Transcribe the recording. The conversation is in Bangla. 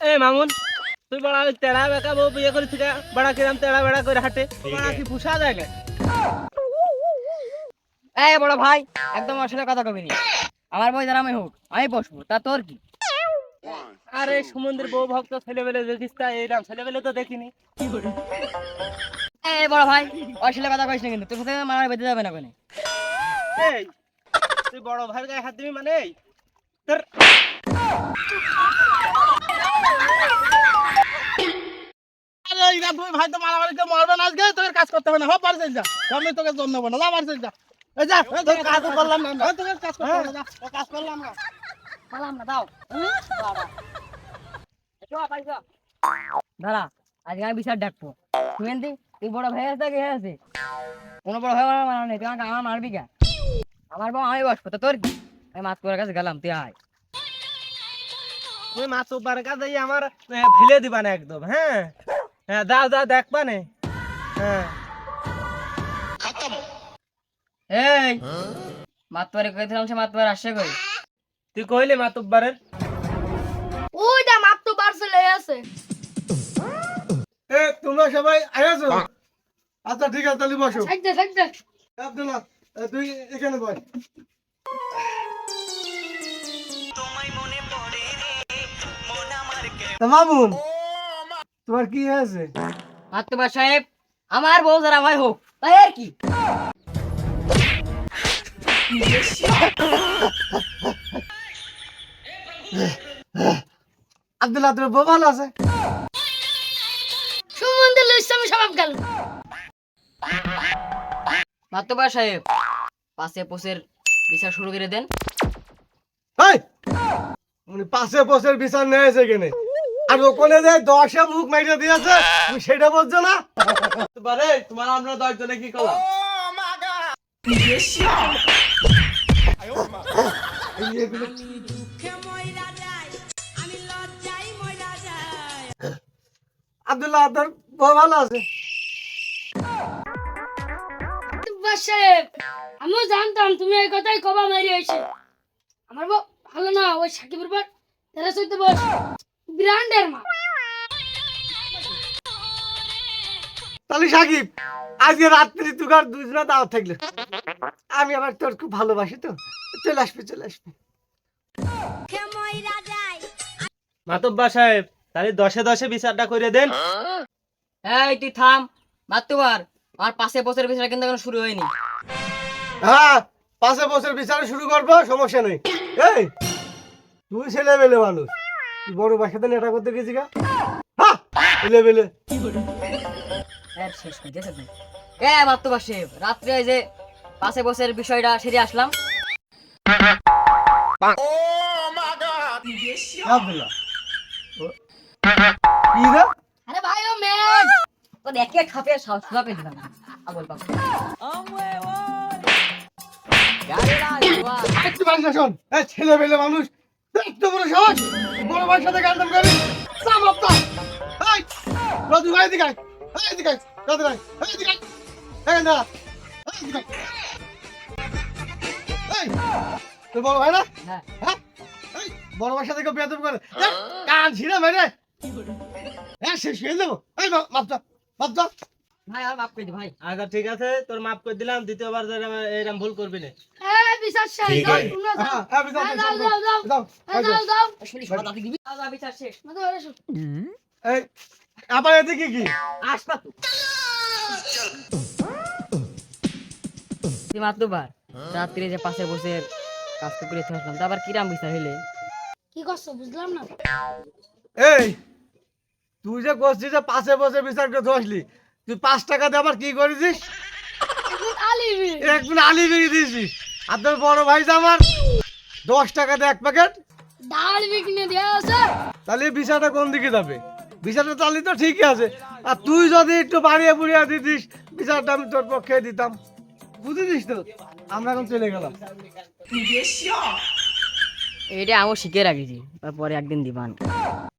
এ মামুন তুই বড়া তেড়া বেকা বউ বিয়ে করে থেকে বড়া কিরাম তেড়া বেড়া করে হাঁটে। বড়া কি পুষা যায় না এই বড় ভাই একদম আসলে কথা কবি নি। আমার বই যারা আমি হোক আমি বসবো তা তোর কি? আরে সমুদ্রের বউ ভক্ত ছেলেবেলে দেখিস তা এইরকম ছেলেবেলে তো দেখিনি। এই বড় ভাই আসলে কথা কইস না কিন্তু তোর সাথে মারামারি বেঁধে যাবে না কোনে? এই তুই বড় ভাইয়ের গায়ে হাত দিবি মানে তোর ভাই তো মারামারি করে মরবে না আজকে তোকে কাজ করতে হবে না। পারছিস যা। আমি তোকে জন্য নেব না। যা পারছিস যা। এই যা তোকে কাজ করলাম না। তোকে কাজ করতে না কাজ করলাম না। পালাম না দাও। দাঁড়া আজকে আমি বিচার ডাকবো। শুনেন তুই বড় ভাই আছে কে আছে কোনো বড় ভাই আমার মারা নেই। তুই আমাকে আমার মারবি কে? আমার বউ আমি বসবো। তো তোর কি? আমি মাছ করার কাছে গেলাম তুই আয়। তুই মাছ উপার কাছে আমার ফেলে দিবা না একদম হ্যাঁ? হ্যাঁ দাও দাও দেখবা নে। হ্যাঁ। এই। মাতবারে কইছিলাম সে মাতবার আসছে কই? তুই কইলে মাতুব্বারের ওইটা মাত্র পার্সেল হয়ে আছে এ তোমরা সবাই আয়াছো আচ্ছা ঠিক আছে তাহলে বসো। সাইডে সাইডে আব্দুল্লাহ তুই এখানে বস। মামুন তোমার কি হয়েছে? মাতবার সাহেব আমার বউ যারা ভাই হোক তাই আর কি? আব্দুল্লাহ তোর বউ ভালো আছে? সুমন্দির ইসলামী স্বভাব গেল। মাতবার সাহেব পাশে পোষের বিচার শুরু করে দেন। এই উনি পাশে বসের বিচার নিয়েছে কেনে আর ওখানে যে দশে মুখ মাইরে দিয়েছে তুমি সেটা বলছো না? বারে তোমার আমরা দশজনে কি করলাম? আব্দুল্লাহ তোর বউ ভালো আছে? আমিও জানতাম তুমি এই কথাই কবা মারি হয়েছে আমার বউ ভালো না ওই সাকিবের পর তেরো চোদ্দ বয়স ব্র্যান্ডের মা। তাহলে সাকিব আজকে রাত্রি তুকার দুজনে দাওয়াত থাকলে। আমি আবার তোর খুব ভালোবাসি তো। চলে আসবি চলে আসবি। মাতুব্বা সাহেব তাহলে দশে দশে বিচারটা করে দেন। এই তুই থাম। মাতবার আমার পাশে পোষের বিচার কিন্তু এখনও শুরু হয়নি। হ্যাঁ পাশে বছর বিচার শুরু করব সমস্যা নেই। এই তুই ছেলে বেলে মানুষ। বড় বাসাতে নেটা করতে গেছি গা। ছেলে বেলে। শেষ তুই এ সাহেব রাত্রে যে পাশে পোষের বিষয়টা সেরে আসলাম। আব্দুল্লাহ। ও- কি রে? আরে ভাই ও ম্যাচ তো দেখে খাপে সাহস খাপে দিলাম আবল পাবো একটু না ছেলে বেলে মানুষ। একটু বড় সাহস। বড় ভাইয়ের সাথে গান করবি সাম আপনা এই রদু ভাই দিকে আয়। এই দিকে আয়। রদু ভাই এই দিকে আয়। এই না এই দিকে এই তোর বড় ভাই না? হ্যাঁ। হ্যাঁ? এই বড় ভাইয়ের সাথে কেউ বেয়াদব করে? কান ছিঁড়ে মেরে। হ্যাঁ শেষ হয়ে যাব এই মাপটা মাপটা ভাই আর মাফ করে দি ভাই। আচ্ছা ঠিক আছে তোর মাফ করে দিলাম দ্বিতীয়বার যেন এরকম ভুল করবি না। এই বিচার সাহেব যাও, তোমরা যাও। হ্যাঁ বিদায়, যাও, যাও, যাও। যাও যাও। আসলে সব দাদি দিবি দাদা বিচার শেষ। মাথা এসো। এই আবার এদিকে কি? আসবা তুই মাতবার রাত্রে যে পাশে বসে কাজ তো করে আসলাম তো আবার কিরাম বিচার হইলে? কি করছ বুঝলাম না। এই তুই যে করছিস যে পাশে বসে বিচার করে ধসলি তুই পাঁচ টাকা দিয়ে আবার কি করেছিস? একদিন আলি বেরিয়ে দিয়েছিস। আর তোর বড় ভাই যে আমার দশ টাকা দিয়ে এক প্যাকেট। ডাল দেওয়া তাহলে এই কোন দিকে যাবে? বিচারটা তাহলে তো ঠিকই আছে। আর তুই যদি একটু বাড়িয়ে বুড়িয়ে দিতিস বিচারটা আমি তোর পক্ষে দিতাম। বুঝেছিস তো? আমরা এখন চলে গেলাম। এটা আমি শিখে রাখেছি তারপরে একদিন দিবান